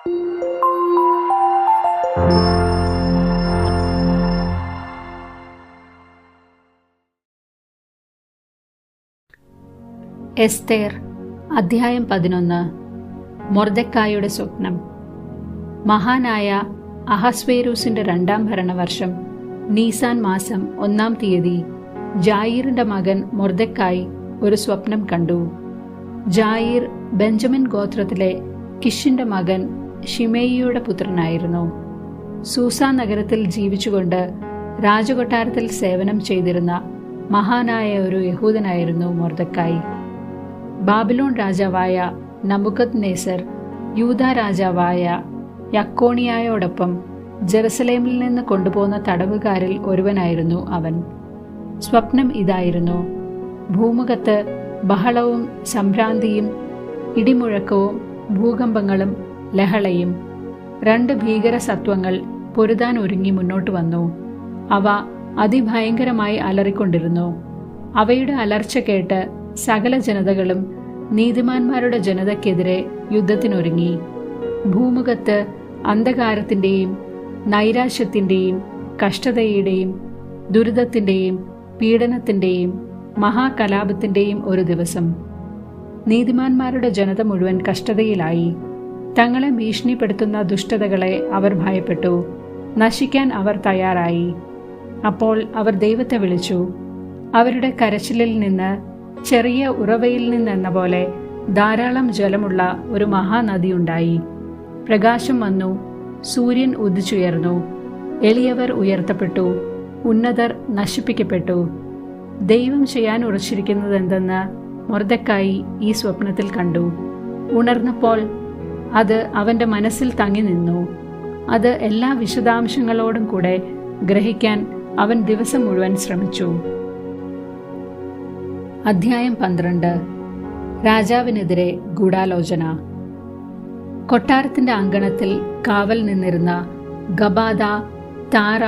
എസ്തേർ അധ്യായം പതിനൊന്ന്. മൊർദക്കായുടെ സ്വപ്നം. മഹാനായ അഹസ്വേരൂസിന്റെ രണ്ടാം ഭരണവർഷം നീസാൻ മാസം ഒന്നാം തീയതി ജായീറിന്റെ മകൻ മൊർദക്കായി ഒരു സ്വപ്നം കണ്ടു. ജായീർ ബെഞ്ചമിൻ ഗോത്രത്തിലെ കിഷിന്റെ മകൻ ഷിമേയിയുടെ പുത്രനായിരുന്നു. സൂസ നഗരത്തിൽ ജീവിച്ചുകൊണ്ട് രാജകൊട്ടാരത്തിൽ സേവനം ചെയ്തിരുന്ന മഹാനായ ഒരു യഹൂദനായിരുന്നു മൊർദക്കായി ബാബിലോൺ രാജാവായ നബുക്കത് നേസർ യൂത രാജാവായ യക്കോണിയായോടൊപ്പം ജെറുസലേമിൽ നിന്ന് കൊണ്ടുപോകുന്ന തടവുകാരിൽ ഒരുവനായിരുന്നു അവൻ. സ്വപ്നം ഇതായിരുന്നു. ഭൂമുഖത്ത് ബഹളവും സംഭ്രാന്തിയും ഇടിമുഴക്കവും ഭൂകമ്പങ്ങളും ലഹളയും രണ്ട് ഭീകര സത്വങ്ങൾ പൊരുതാൻ ഒരുങ്ങി മുന്നോട്ട് വന്നു. അവ അതിഭയങ്കരമായി അലറിക്കൊണ്ടിരുന്നു. അവയുടെ അലർച്ച കേട്ട് സകല ജനതകളും നീതിമാന്മാരുടെ ജനതയ്ക്കെതിരെ യുദ്ധത്തിനൊരുങ്ങി. ഭൂമുഖത്ത് അന്ധകാരത്തിന്റെയും നൈരാശ്യത്തിന്റെയും കഷ്ടതയുടെയും ദുരിതത്തിന്റെയും പീഡനത്തിന്റെയും മഹാകലാപത്തിന്റെയും ഒരു ദിവസം നീതിമാന്മാരുടെ ജനത മുഴുവൻ കഷ്ടതയിലായി. തങ്ങളെ ഭീഷണിപ്പെടുത്തുന്ന ദുഷ്ടതകളെ അവർ ഭയപ്പെട്ടു. നശിക്കാൻ അവർ തയ്യാറായി. അപ്പോൾ അവർ ദൈവത്തെ വിളിച്ചു. അവരുടെ കരച്ചിലിൽ നിന്ന് ചെറിയ ഉറവയിൽ നിന്നെന്ന പോലെ ധാരാളം ജലമുള്ള ഒരു മഹാനദിയുണ്ടായി പ്രകാശം വന്നു സൂര്യൻ ഉദിച്ചുയർന്നു. എളിയവർ ഉയർത്തപ്പെട്ടു ഉന്നതർ നശിപ്പിക്കപ്പെട്ടു. ദൈവം ചെയ്യാൻ ഉറച്ചിരിക്കുന്നത് എന്തെന്ന് ഈ സ്വപ്നത്തിൽ കണ്ടു. ഉണർന്നപ്പോൾ അത് അവന്റെ മനസ്സിൽ തങ്ങി നിന്നു. അത് എല്ലാ വിശദാംശങ്ങളോടും കൂടെ ഗ്രഹിക്കാൻ അവൻ ദിവസം മുഴുവൻ ശ്രമിച്ചു. അധ്യായം പന്ത്രണ്ട്. രാജാവിനെതിരെ ഗൂഢാലോചന. കൊട്ടാരത്തിന്റെ അങ്കണത്തിൽ കാവൽ നിന്നിരുന്ന ഗബാദ താര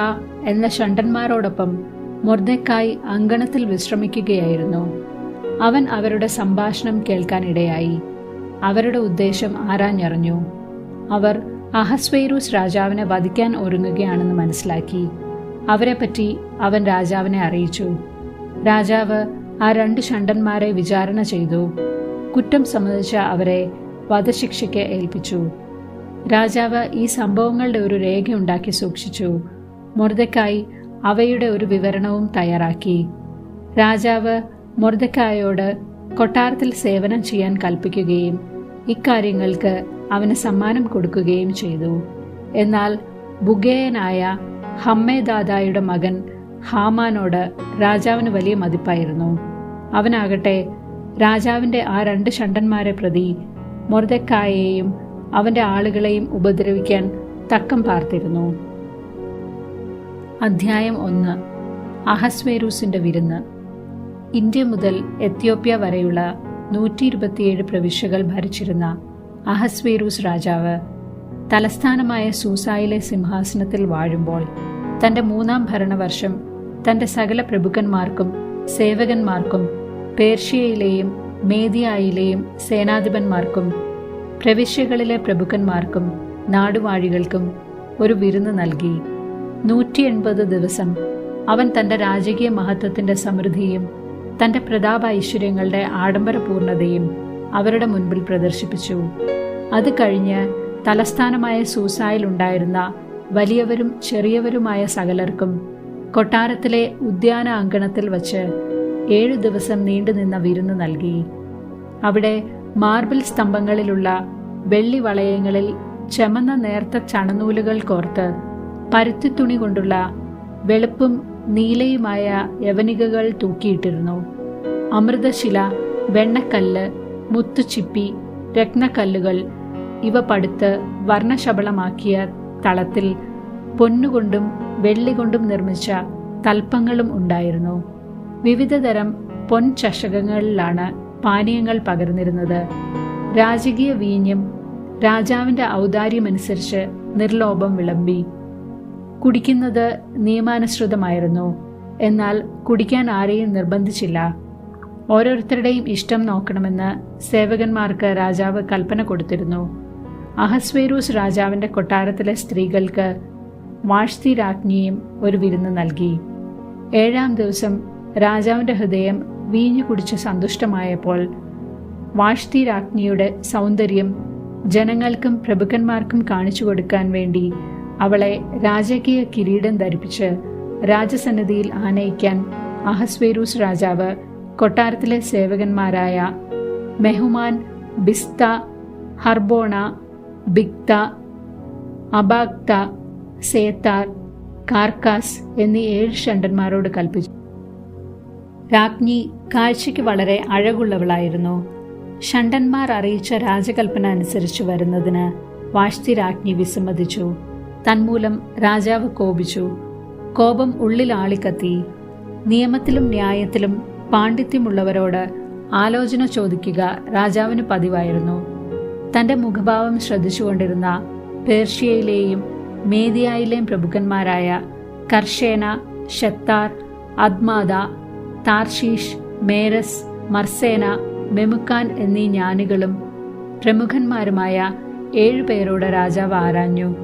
എന്ന ഷണ്ടന്മാരോടൊപ്പം മൊർദക്കായി അങ്കണത്തിൽ വിശ്രമിക്കുകയായിരുന്നു. അവൻ അവരുടെ സംഭാഷണം കേൾക്കാനിടയായി. അവരുടെ ഉദ്ദേശം ആരാഞ്ഞറിഞ്ഞു. അവർ അഹസ്വേരൂസ് രാജാവിനെ വധിക്കാൻ ഒരുങ്ങുകയാണെന്ന് മനസ്സിലാക്കി. അവരെപ്പറ്റി അവൻ രാജാവിനെ അറിയിച്ചു. രാജാവ് ആ രണ്ട് ഷണ്ടന്മാരെ വിചാരണ ചെയ്തു. കുറ്റം സമ്മതിച്ച അവരെ വധശിക്ഷയ്ക്ക് ഏൽപ്പിച്ചു. രാജാവ് ഈ സംഭവങ്ങളുടെ ഒരു രേഖ ഉണ്ടാക്കി സൂക്ഷിച്ചു. മൊർദക്കായി അവയുടെ ഒരു വിവരണവും തയ്യാറാക്കി. രാജാവ് മൊർദക്കായോട് കൊട്ടാരത്തിൽ സേവനം ചെയ്യാൻ കൽപ്പിക്കുകയും ഇക്കാര്യങ്ങൾക്ക് അവന് സമ്മാനം കൊടുക്കുകയും ചെയ്തു. എന്നാൽ ബുഗേയനായ ഹമ്മേദാദായുടെ മകൻ ഹാമാനോട് രാജാവിന് വലിയ മതിപ്പായിരുന്നു. അവനാകട്ടെ രാജാവിന്റെ ആ രണ്ട് ഷണ്ടന്മാരെ പ്രതി മൊർദക്കായെയും അവന്റെ ആളുകളെയും ഉപദ്രവിക്കാൻ തക്കം പാർത്തിരുന്നു. അധ്യായം ഒന്ന്. അഹസ്വേരൂസിന്റെ വിരുന്ന്. ഇന്ത്യ മുതൽ എത്യോപ്യ വരെയുള്ള നൂറ്റി ഇരുപത്തിയേഴ് പ്രവിശ്യകൾ ഭരിച്ചിരുന്ന അഹസ്വേരൂസ് രാജാവ് തലസ്ഥാനമായ സൂസായിലെ സിംഹാസനത്തിൽ വാഴുമ്പോൾ തന്റെ മൂന്നാം ഭരണവർഷം തന്റെ സകല പ്രഭുക്കന്മാർക്കും സേവകന്മാർക്കും പേർഷ്യയിലെയും മേദിയായിലെയും സേനാധിപന്മാർക്കും പ്രവിശ്യകളിലെ പ്രഭുക്കന്മാർക്കും നാടുവാഴികൾക്കും ഒരു വിരുന്ന് നൽകി. നൂറ്റി എൺപത് ദിവസം അവൻ തന്റെ രാജകീയ മഹത്വത്തിന്റെ സമൃദ്ധിയും തന്റെ പ്രതാപ ഐശ്വര്യങ്ങളുടെ ആഡംബരപൂർണതയും അവരുടെ മുൻപിൽ പ്രദർശിപ്പിച്ചു. അത് കഴിഞ്ഞ് തലസ്ഥാനമായ സൂസായിൽ ഉണ്ടായിരുന്ന വലിയവരും ചെറിയവരുമായ സകലർക്കും കൊട്ടാരത്തിലെ ഉദ്യാന അങ്കണത്തിൽ വച്ച് ഏഴു ദിവസം നീണ്ടുനിന്ന വിരുന്ന് നൽകി. അവിടെ മാർബിൾ സ്തംഭങ്ങളിലുള്ള വെള്ളി വളയങ്ങളിൽ ചെമന്ന നേർത്ത ചണനൂലുകൾ കോർത്ത് പരുത്തി തുണി കൊണ്ടുള്ള വെളുപ്പും നീലയുമായ യവനികകൾ തൂക്കിയിട്ടിരുന്നു. അമൃതശില വെണ്ണക്കല്ല് മുത്തുച്ചിപ്പി രത്നക്കല്ലുകൾ ഇവ പടുത്ത് വർണശബളമാക്കിയ തളത്തിൽ പൊന്നുകൊണ്ടും വെള്ളികൊണ്ടും നിർമ്മിച്ച തൽപ്പങ്ങളും ഉണ്ടായിരുന്നു. വിവിധതരം പൊൻ ചഷകങ്ങളിലാണ് പാനീയങ്ങൾ പകർന്നിരുന്നത്. രാജകീയ വീഞ്ഞും രാജാവിന്റെ ഔദാര്യമനുസരിച്ച് നിർലോഭം വിളമ്പി. കുടിക്കുന്നത് നിയമാനുസൃതമായിരുന്നു. എന്നാൽ കുടിക്കാൻ ആരെയും നിർബന്ധിച്ചില്ല. ഓരോരുത്തരുടെയും ഇഷ്ടം നോക്കണമെന്ന് സേവകന്മാർക്ക് രാജാവ് കൽപ്പന കൊടുത്തിരുന്നു. അഹസ്വേരൂസ് രാജാവിന്റെ കൊട്ടാരത്തിലെ സ്ത്രീകൾക്ക് വാഷ്തി രാജ്ഞിയും ഒരു വിരുന്ന് നൽകി. ഏഴാം ദിവസം രാജാവിന്റെ ഹൃദയം വീഞ്ഞു കുടിച്ച് സന്തുഷ്ടമായപ്പോൾ വാഷ്തി രാജ്ഞിയുടെ സൗന്ദര്യം ജനങ്ങൾക്കും പ്രഭുക്കന്മാർക്കും കാണിച്ചു കൊടുക്കാൻ വേണ്ടി അവളെ രാജകീയ കിരീടം ധരിപ്പിച്ച് രാജസന്നിധിയിൽ ആനയിക്കാൻ അഹസ്വേരൂസ് രാജാവ് കൊട്ടാരത്തിലെ സേവകന്മാരായ മെഹുമാൻ ബിസ്ത ഹർബോണ ബിക്ത അബാക്ത സേത്താർ കാർക്കാസ് എന്നീ ഏഴ് ഷണ്ടന്മാരോട് കൽപ്പിച്ചു. രാജ്ഞി കാഴ്ചയ്ക്ക് വളരെ അഴകുള്ളവളായിരുന്നു. ഷണ്ടന്മാർ അറിയിച്ച രാജകൽപ്പന അനുസരിച്ച് വരുന്നതിന് വാഷ്തി രാജ്ഞി വിസമ്മതിച്ചു. തന്മൂലം രാജാവ് കോപിച്ചു. കോപം ഉള്ളിലാളിക്കത്തി. നിയമത്തിലും ന്യായത്തിലും പാണ്ഡിത്യമുള്ളവരോട് ആലോചന ചോദിക്കുക രാജാവിന് പതിവായിരുന്നു. തന്റെ മുഖഭാവം ശ്രദ്ധിച്ചുകൊണ്ടിരുന്ന പേർഷ്യയിലെയും മേദിയയിലെയും പ്രഭുക്കന്മാരായ കർഷേന ഷത്താർ അദ്മാദ താർഷീഷ് മേരസ് മർസേന മെമുക്കാൻ എന്നീ ജ്ഞാനികളും പ്രമുഖന്മാരുമായ ഏഴുപേരോട് രാജാവ് ആരാഞ്ഞു.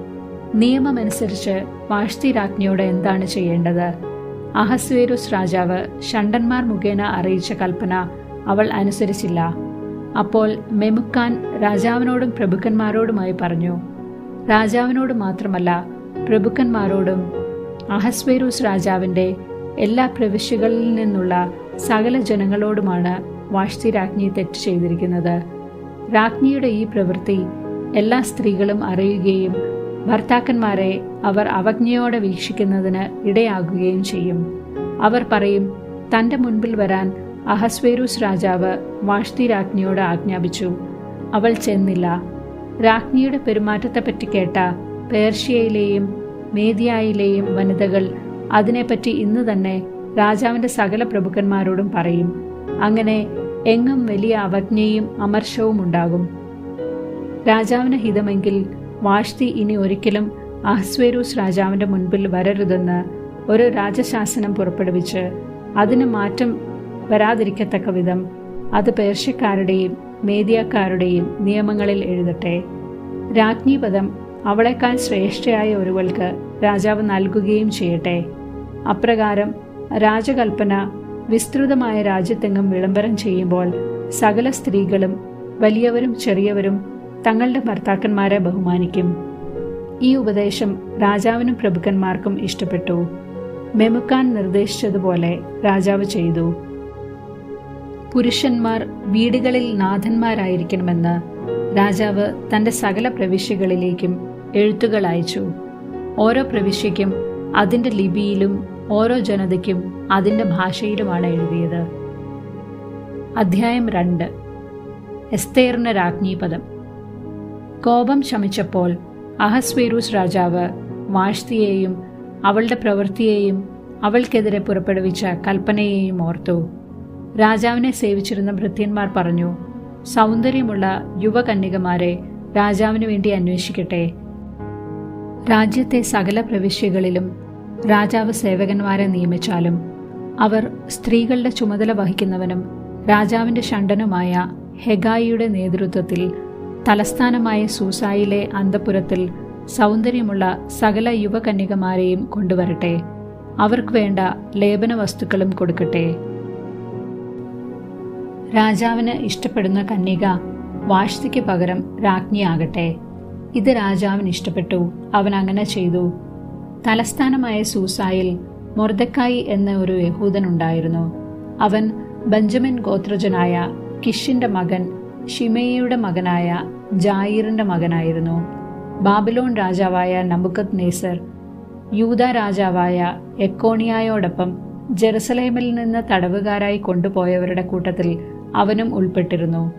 നിയമമനുസരിച്ച് വാഷ്തി രാജ്ഞിയോട് എന്താണ് ചെയ്യേണ്ടത്? അഹസ്വേരുസ് രാജാവ് ഷണ്ടന്മാർ മുഖേന അറിയിച്ച കൽപ്പന അവൾ അനുസരിച്ചില്ല. അപ്പോൾ മെമുക്കാൻ രാജാവിനോടും പ്രഭുക്കന്മാരോടുമായി പറഞ്ഞു രാജാവിനോട് മാത്രമല്ല പ്രഭുക്കന്മാരോടും അഹസ്വേരൂസ് രാജാവിന്റെ എല്ലാ പ്രവിശ്യകളിൽ നിന്നുള്ള സകല ജനങ്ങളോടുമാണ് വാഷ്തി രാജ്ഞി തെറ്റ് ചെയ്തിരിക്കുന്നത്. രാജ്ഞിയുടെ ഈ പ്രവൃത്തി എല്ലാ സ്ത്രീകളും അറിയുകയും ഭർത്താക്കന്മാരെ അവർ അവജ്ഞയോടെ വീക്ഷിക്കുന്നതിന് ഇടയാകുകയും ചെയ്യും. അവർ പറയും തന്റെ മുൻപിൽ വരാൻ അഹസ്വേരൂസ് രാജാവ് വാഷ്തി രാജ്ഞിയോട് ആജ്ഞാപിച്ചു. അവൾ ചെന്നില്ല. രാജ്ഞിയുടെ പെരുമാറ്റത്തെപ്പറ്റി കേട്ട പേർഷ്യയിലെയും മേദിയായിലെയും വനിതകൾ അതിനെപ്പറ്റി ഇന്ന് തന്നെ രാജാവിന്റെ സകല പ്രഭുക്കന്മാരോടും പറയും. അങ്ങനെ എങ്ങും വലിയ അവജ്ഞയും അമർഷവും ഉണ്ടാകും. രാജാവിന് ഹിതമെങ്കിൽ വാഷ്തി ഇനി ഒരിക്കലും അഹ്സ്വേരൂസ് രാജാവിന്റെ മുൻപിൽ വരരുതെന്ന് ഒരു രാജശാസനം പുറപ്പെടുവിച്ച് അതിന് മാറ്റം വരാതിരിക്കത്തക്ക വിധം അത് പേർഷ്യക്കാരുടെയും മേദിയക്കാരുടെയും നിയമങ്ങളിൽ എഴുതട്ടെ. രാജ്ഞിപദം അവളെക്കാൾ ശ്രേഷ്ഠയായ ഒരുവൾക്ക് രാജാവ് നൽകുകയും ചെയ്യട്ടെ. അപ്രകാരം രാജകൽപ്പന വിസ്തൃതമായ രാജ്യത്തെങ്ങും വിളംബരം ചെയ്യുമ്പോൾ സകല സ്ത്രീകളും വലിയവരും ചെറിയവരും തങ്ങളുടെ ഭർത്താക്കന്മാരെ ബഹുമാനിക്കും. ഈ ഉപദേശം രാജാവിനും പ്രഭുക്കന്മാർക്കും ഇഷ്ടപ്പെട്ടു. മെമുക്കാൻ നിർദ്ദേശിച്ചതുപോലെ രാജാവ് ചെയ്തു. പുരുഷന്മാർ വീടുകളിൽ നാഥന്മാരായിരിക്കണമെന്ന് രാജാവ് തന്റെ സകല പ്രവിശ്യകളിലേക്കും എഴുത്തുകൾ അയച്ചു. ഓരോ പ്രവിശ്യയ്ക്കും അതിന്റെ ലിപിയിലും ഓരോ ജനതയ്ക്കും അതിന്റെ ഭാഷയിലുമാണ് എഴുതിയത്. അധ്യായം രണ്ട്. എസ്തേറിന് രാജ്ഞീപദം. കോപം ശമിച്ചപ്പോൾ അഹസ്വേരൂസ് രാജാവ് വാഷ്തിയെയും അവളുടെ പ്രവൃത്തിയെയും അവൾക്കെതിരെ പുറപ്പെടുവിച്ച കൽപ്പനയെയും ഓർത്തു. രാജാവിനെ സേവിച്ചിരുന്ന ഭൃത്യന്മാർ പറഞ്ഞു സൗന്ദര്യമുള്ള യുവകന്യകമാരെ രാജാവിനു വേണ്ടി അന്വേഷിക്കട്ടെ. രാജ്യത്തെ സകല പ്രവിശ്യകളിലും രാജാവ് സേവകന്മാരെ നിയമിച്ചാലും അവർ സ്ത്രീകളുടെ ചുമതല വഹിക്കുന്നവനും രാജാവിന്റെ ഷണ്ടനുമായ ഹെഗായിയുടെ നേതൃത്വത്തിൽ തലസ്ഥാനമായ സൂസായിലെ അന്തപുരത്തിൽ സൗന്ദര്യമുള്ള സകല യുവകന്യകമാരെയും കൊണ്ടുവരട്ടെ. അവർക്ക് വേണ്ട ലേപന വസ്തുക്കളും കൊടുക്കട്ടെ. രാജാവിന് ഇഷ്ടപ്പെടുന്ന കന്യക വാഷ്തിക്ക് പകരം രാജ്ഞിയാകട്ടെ. ഇത് രാജാവിന് ഇഷ്ടപ്പെട്ടു. അവൻ അങ്ങനെ ചെയ്തു. തലസ്ഥാനമായ സൂസായിൽ മൊർദക്കായി എന്ന ഒരു യഹൂദൻ ഉണ്ടായിരുന്നു അവൻ ബെഞ്ചമിൻ ഗോത്രജനായ കിഷിന്റെ മകൻ ഷിമയുടെ മകനായ ജായിറിന്റെ മകനായിരുന്നു. ബാബിലോൺ രാജാവായ നബുക്കത് നേസർ യൂത രാജാവായ എക്കോണിയായോടൊപ്പം ജെറുസലേമിൽ നിന്ന് തടവുകാരായി കൊണ്ടുപോയവരുടെ കൂട്ടത്തിൽ അവനും ഉൾപ്പെട്ടിരുന്നു.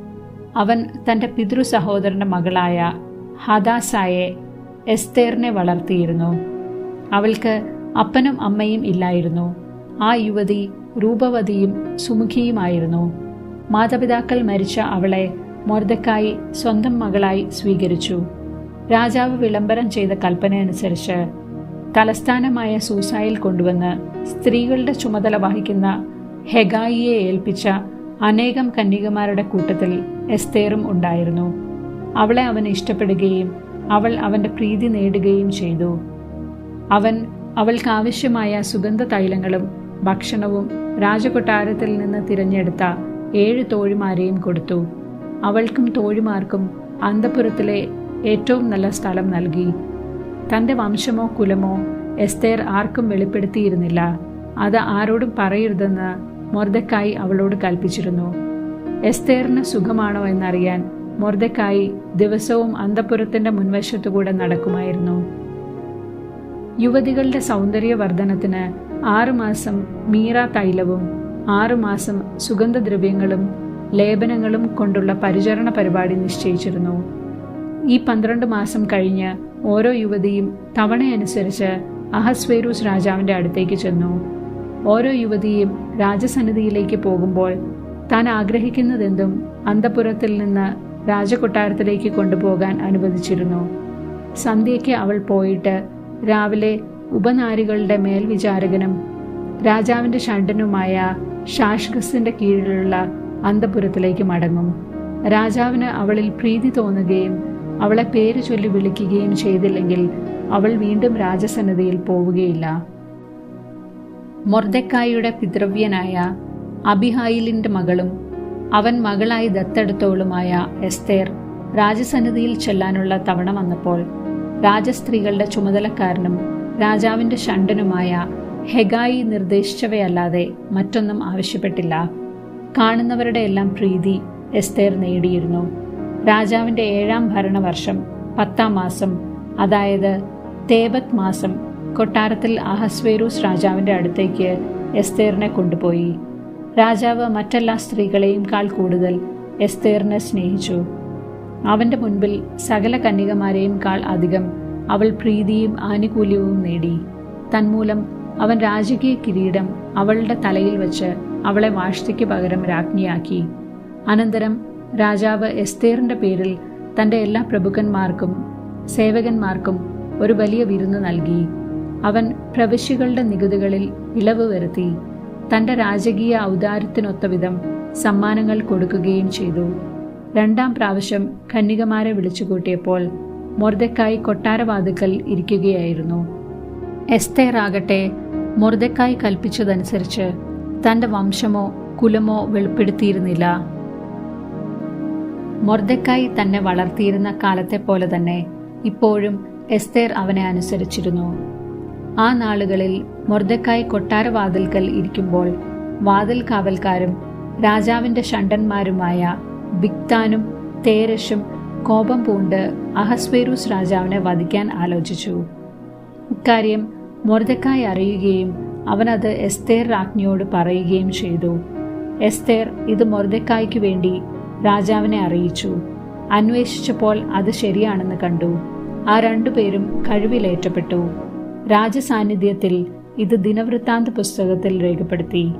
അവൻ തന്റെ പിതൃ സഹോദരന്റെ മകളായ ഹദാസായെ എസ്തേറിനെ വളർത്തിയിരുന്നു. അവൾക്ക് അപ്പനും അമ്മയും ഇല്ലായിരുന്നു. ആ യുവതി രൂപവതിയും സുമുഖിയുമായിരുന്നു. മാതാപിതാക്കൾ മരിച്ച അവളെ മൊർദക്കായി സ്വന്തം മകളായി സ്വീകരിച്ചു. രാജാവ് വിളംബരം ചെയ്ത കൽപ്പനയനുസരിച്ച് തലസ്ഥാനമായ സൂസായിൽ കൊണ്ടുവന്ന് സ്ത്രീകളുടെ ചുമതല വഹിക്കുന്ന ഹെഗായിയെ ഏൽപ്പിച്ച അനേകം കന്യകമാരുടെ കൂട്ടത്തിൽ എസ്തേറും ഉണ്ടായിരുന്നു. അവളെ അവൻ ഇഷ്ടപ്പെടുകയും അവൾ അവന്റെ പ്രീതി നേടുകയും ചെയ്തു. അവൻ അവൾക്ക് ആവശ്യമായ സുഗന്ധ തൈലങ്ങളും ഭക്ഷണവും രാജകൊട്ടാരത്തിൽ നിന്ന് തിരഞ്ഞെടുത്ത ഏഴ് തോഴിമാരെയും കൊടുത്തു. അവൾക്കും തോഴിമാർക്കും അന്തപുരത്തിലെ ഏറ്റവും നല്ല സ്ഥലം നൽകി. തന്റെ വംശമോ കുലമോ എസ്തേർ ആർക്കും വെളിപ്പെടുത്തിയിരുന്നില്ല. അത് ആരോടും പറയരുതെന്ന് മൊർദക്കായി അവളോട് കൽപ്പിച്ചിരുന്നു. എസ്തേറിന് സുഖമാണോ എന്നറിയാൻ മൊർദക്കായി ദിവസവും അന്തപുരത്തിന്റെ മുൻവശത്തുകൂടെ നടക്കുമായിരുന്നു. യുവതികളുടെ സൗന്ദര്യവർദ്ധനത്തിന് ആറുമാസം മീറ തൈലവും ആറുമാസം സുഗന്ധദ്രവ്യങ്ങളും ലേപനങ്ങളും കൊണ്ടുള്ള പരിചരണ പരിപാടി നിശ്ചയിച്ചിരുന്നു. ഈ പന്ത്രണ്ട് മാസം കഴിഞ്ഞ് ഓരോ യുവതിയും തവണയനുസരിച്ച് അഹസ്വേരൂസ് രാജാവിന്റെ അടുത്തേക്ക് ചെന്നു. ഓരോ യുവതിയും രാജസന്നിധിയിലേക്ക് പോകുമ്പോൾ താൻ ആഗ്രഹിക്കുന്നതെന്തും അന്തപുരത്തിൽ നിന്ന് രാജകൊട്ടാരത്തിലേക്ക് കൊണ്ടുപോകാൻ അനുവദിച്ചിരുന്നു. സന്ധ്യയ്ക്ക് അവൾ പോയിട്ട് രാവിലെ ഉപനാരികളുടെ മേൽവിചാരകനും രാജാവിന്റെ ഷണ്ടനുമായ ഷാഷ്ഗസിന്റെ കീഴിലുള്ള അന്തപുരത്തിലേക്ക് മടങ്ങും. രാജാവിന് അവളിൽ പ്രീതി തോന്നുകയും അവളെ പേര് ചൊല്ലി വിളിക്കുകയും ചെയ്തില്ലെങ്കിൽ അവൾ വീണ്ടും രാജസന്നിധിയിൽ പോവുകയില്ല. മൊർദക്കായുടെ പിതൃവ്യനായ അബിഹായിലിന്റെ മകളും അവൻ മകളായി ദത്തെടുത്തോളുമായ എസ്തേർ രാജസന്നിധിയിൽ ചെല്ലാനുള്ള തവണ വന്നപ്പോൾ രാജസ്ത്രീകളുടെ ചുമതലക്കാരനും രാജാവിന്റെ ഷണ്ടനുമായ ഹെഗായി നിർദ്ദേശിച്ചവയല്ലാതെ മറ്റൊന്നും ആവശ്യപ്പെട്ടില്ല. കാണുന്നവരുടെ എല്ലാം പ്രീതി എസ്തേർ നേടിയിരുന്നു. രാജാവിന്റെ ഏഴാം ഭരണവർഷം പത്താം മാസം അതായത് തേബത് മാസം കൊട്ടാരത്തിൽ അഹസ്വേരൂസ് രാജാവിന്റെ അടുത്തേക്ക് എസ്തേറിനെ കൊണ്ടുപോയി. രാജാവ് മറ്റെല്ലാ സ്ത്രീകളെയും കാൾ കൂടുതൽ എസ്തേറിനെ സ്നേഹിച്ചു. അവന്റെ മുൻപിൽ സകല കന്യകമാരെയും കാൾ അധികം അവൾ പ്രീതിയും ആനുകൂല്യവും നേടി. തന്മൂലം അവൻ രാജകീയ കിരീടം അവളുടെ തലയിൽ വെച്ച് അവളെ വാഴ്ചയ്ക്ക് പകരം രാജ്ഞിയാക്കി. അനന്തരം രാജാവ് എസ്തേറിന്റെ പേരിൽ തന്റെ എല്ലാ പ്രഭുക്കന്മാർക്കും സേവകന്മാർക്കും ഒരു വലിയ വിരുന്ന് നൽകി. അവൻ പ്രവിശ്യകളുടെ നികുതികളിൽ ഇളവ് വരുത്തി. തന്റെ രാജകീയ ഔദാര്യത്തിനൊത്ത വിധം സമ്മാനങ്ങൾ കൊടുക്കുകയും ചെയ്തു. രണ്ടാം പ്രാവശ്യം കന്യകമാരെ വിളിച്ചുകൂട്ടിയപ്പോൾ മൊർദക്കായി കൊട്ടാരവാതുക്കൽ ഇരിക്കുകയായിരുന്നു. എസ്തേർ ആകട്ടെ മൊർദക്കായി കൽപ്പിച്ചതനുസരിച്ച് തന്റെ വംശമോ കുലമോ വെളിപ്പെടുത്തിയിരുന്നില്ല. മൊർദക്കായി തന്നെ വളർത്തിയിരുന്ന കാലത്തെ പോലെ തന്നെ ഇപ്പോഴും എസ്തേർ അവനെ അനുസരിച്ചിരുന്നു. ആ നാളുകളിൽ മൊർദക്കായി കൊട്ടാരവാതിൽക്കൽ ഇരിക്കുമ്പോൾ വാതിൽ കാവൽക്കാരും രാജാവിന്റെ ഷണ്ടന്മാരുമായ ബിക്താനും തേരഷും കോപം പൂണ്ട് അഹസ്വേരൂസ് രാജാവിനെ വധിക്കാൻ ആലോചിച്ചു. ഇക്കാര്യം മൊർദക്കായി അറിയുകയും അവനത് എസ്തേർ രാജ്ഞിയോട് പറയുകയും ചെയ്തു. എസ്തേർ ഇത് മൊർദക്കായ്ക്ക് വേണ്ടി രാജാവിനെ അറിയിച്ചു. അന്വേഷിച്ചപ്പോൾ അത് ശരിയാണെന്ന് കണ്ടു. ആ രണ്ടുപേരും കഴിവിലേറ്റപ്പെട്ടു. രാജസാന്നിധ്യത്തിൽ ഇത് ദിനവൃത്താന്ത പുസ്തകത്തിൽ രേഖപ്പെടുത്തി.